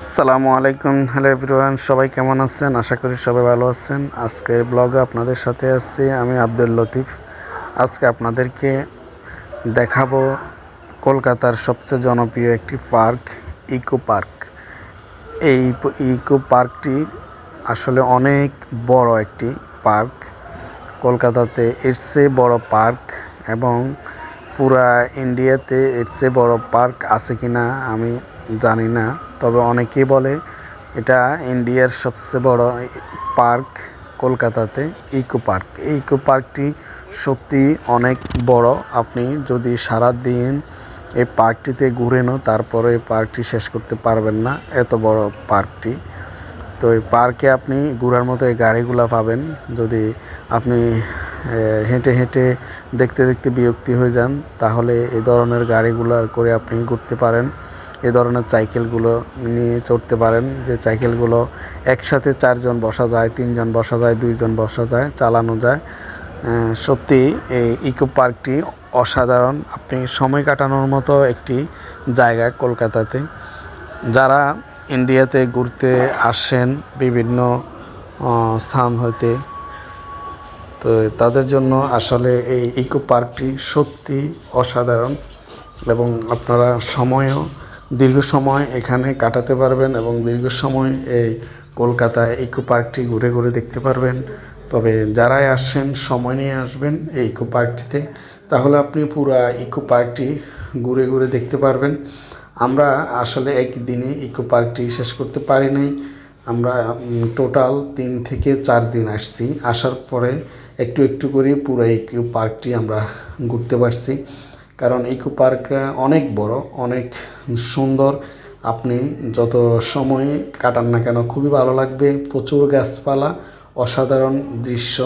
আসসালামু আলাইকুম। Hello everyone, সবাই কেমন আছেন? আশা করি সবাই ভালো আছেন। আজকের ব্লগে আপনাদের সাথে আছি আমি আব্দুল লতিফ। আজকে আপনাদেরকে দেখাবো কলকাতার সবচেয়ে জনপ্রিয় একটি পার্ক, ইকো পার্ক। এই ইকো পার্কটি আসলে অনেক বড় একটি পার্ক। কলকাতাতে এর চেয়ে বড় পার্ক এবং পুরা ইন্ডিয়াতে এর চেয়ে বড় পার্ক আছে কিনা আমি জানি না। তবে অনেকেই বলে এটা ইন্ডিয়ার সবচেয়ে বড় পার্ক কলকাতাতে, ইকো পার্ক। এই ইকো পার্কটি সত্যি অনেক বড়। আপনি যদি সারা দিন এই পার্কটিতে ঘুরেনও তারপরে এই পার্কটি শেষ করতে পারবেন না, এত বড় পার্কটি। তো এই পার্কে আপনি ঘোরার মতো এই গাড়িগুলো পাবেন। যদি আপনি হেঁটে হেঁটে দেখতে দেখতে বিরক্তি হয়ে যান, তাহলে এই ধরনের গাড়িগুলো করে আপনি ঘুরতে পারেন। এই ধরনের সাইকেলগুলো নিয়ে চড়তে পারেন, যে সাইকেলগুলো একসাথে চারজন বসা যায়, তিনজন বসা যায়, দুইজন বসা যায়, চালানো যায়। সত্যি এই ইকো পার্কটি অসাধারণ। আপনি সময় কাটানোর মতো একটি জায়গা কলকাতাতে। যারা ইন্ডিয়াতে ঘুরতে আসেন বিভিন্ন স্থান হইতে, তো তাদের জন্য আসলে এই ইকো পার্কটি সত্যি অসাধারণ এবং আপনারা সময়ও দীর্ঘ সময় এখানে কাটাতে পারবেন এবং দীর্ঘ সময় এই কলকাতায় ইকো পার্কটি ঘুরে ঘুরে দেখতে পারবেন। তবে যারাই আসছেন, সময় নিয়ে আসবেন এই ইকো পার্কটিতে, তাহলে আপনি পুরা ইকো পার্কটি ঘুরে ঘুরে দেখতে পারবেন। আমরা আসলে একদিনে ইকো পার্কটি শেষ করতে পারি নাই। আমরা টোটাল তিন থেকে চার দিন আসছি। আসার পরে একটু একটু করে পুরো ইকো পার্কটি আমরা ঘুরতে পারছি। কারণ ইকো পার্ক অনেক বড়, অনেক সুন্দর। আপনি যত সময় কাটান না কেন, খুবই ভালো লাগবে। প্রচুর গাছপালা, অসাধারণ দৃশ্য,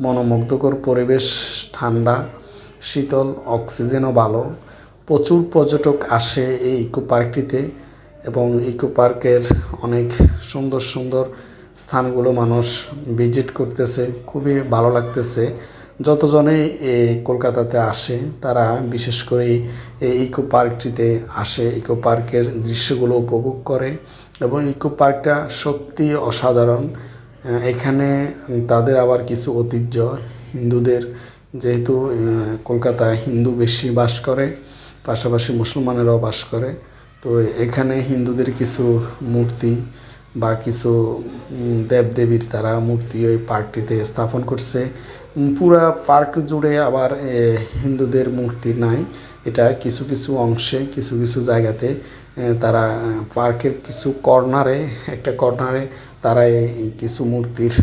মনোমুগ্ধকর পরিবেশ, ঠান্ডা, শীতল, অক্সিজেনও ভালো। প্রচুর পর্যটক আসে এই ইকো পার্কটিতে এবং ইকো পার্কের অনেক সুন্দর সুন্দর স্থানগুলো মানুষ ভিজিট করতেছে। খুবই ভালো লাগতেছে। যতজনে কলকাতাতে আসে, তারা বিশেষ করে এই ইকো পার্কটিতে আসে। ইকো পার্কের দৃশ্যগুলো উপভোগ করে এবং ইকো পার্কটা সত্যি অসাধারণ। এখানে তাদের আবার কিছু ঐতিহ্য, হিন্দুদের যেহেতু কলকাতায় হিন্দু বেশি বাস করে, পাশাপাশি মুসলমানেরাও বাস করে। তো এখানে হিন্দুদের কিছু মূর্তি বা কিছু দেবদেবীর তারা মূর্তি ওই পার্কটিতে স্থাপন করছে। পুরা পার্ক জুড়ে আবার হিন্দুদের মূর্তি নাই। এটা কিছু কিছু অংশে, কিছু কিছু জায়গাতে তারা পার্কের কিছু কর্নারে, একটা কর্নারে তারা কিছু মূর্তির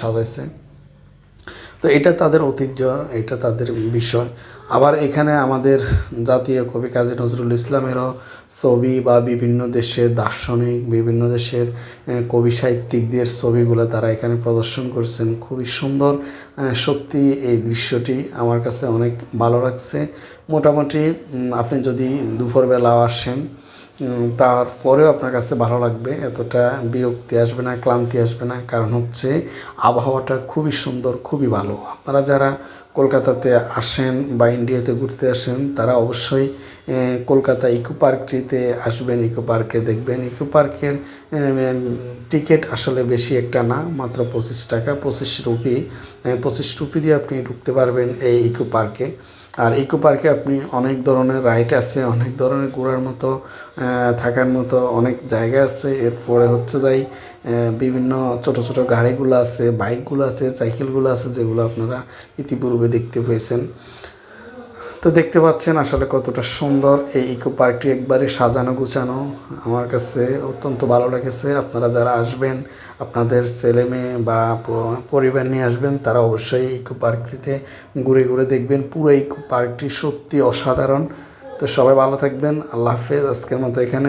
সাজাইছে। তো এটা তাদের ঐতিহ্য, এটা তাদের বিষয়। আবার এখানে আমাদের জাতীয় কবি কাজী নজরুল ইসলামেরও ছবি বা বিভিন্ন দেশের দার্শনিক, বিভিন্ন দেশের কবি সাহিত্যিকদের ছবিগুলো তারা এখানে প্রদর্শন করছেন। খুবই সুন্দর সত্যি এই দৃশ্যটি আমার কাছে অনেক ভালো লাগছে। মোটামুটি আপনি যদি দুপুরবেলা আসেন তারপরেও আপনার কাছে ভালো লাগবে, এতটা বিরক্তি আসবে না, ক্লান্তি আসবে না, কারণ হচ্ছে আবহাওয়াটা খুবই সুন্দর, খুবই ভালো। আপনারা যারা কলকাতাতে আসেন বা ইন্ডিয়াতে ঘুরতে আসেন, তারা অবশ্যই কলকাতা ইকো পার্কটিতে আসবেন, ইকো পার্কে দেখবেন। ইকো পার্কের টিকিট আসলে বেশি একটা না, মাত্র পঁচিশ টাকা, পঁচিশ রুপি পঁচিশ রুপি দিয়ে আপনি ঢুকতে পারবেন এই ইকো পার্কে। আর ইকো পার্কে আপনি অনেক ধরনের রাইড আছে, অনেক ধরনের ঘোরার মতো থাকার মতো অনেক জায়গা আছে। এরপরে হচ্ছে যাই বিভিন্ন ছোট ছোট গাড়িগুলো আছে, বাইকগুলো আছে, সাইকেলগুলো আছে, যেগুলো আপনারা ইতিপূর্বে দেখতে পেয়েছেন। তো দেখতে পাচ্ছেন আসলে কতটা সুন্দর এই ইকো পার্কটি একবারে সাজানো গুছানো। আমার কাছে অত্যন্ত ভালো লেগেছে। আপনারা যারা আসবেন, আপনাদের ছেলে মেয়ে বা পরিবার নিয়ে আসবেন, তারা অবশ্যই ইকো পার্কটিতে ঘুরে ঘুরে দেখবেন। পুরো ইকো পার্কটি সত্যি অসাধারণ। তো সবাই ভালো থাকবেন। আল্লাহ হাফেজ। আজকের মতো এখানে।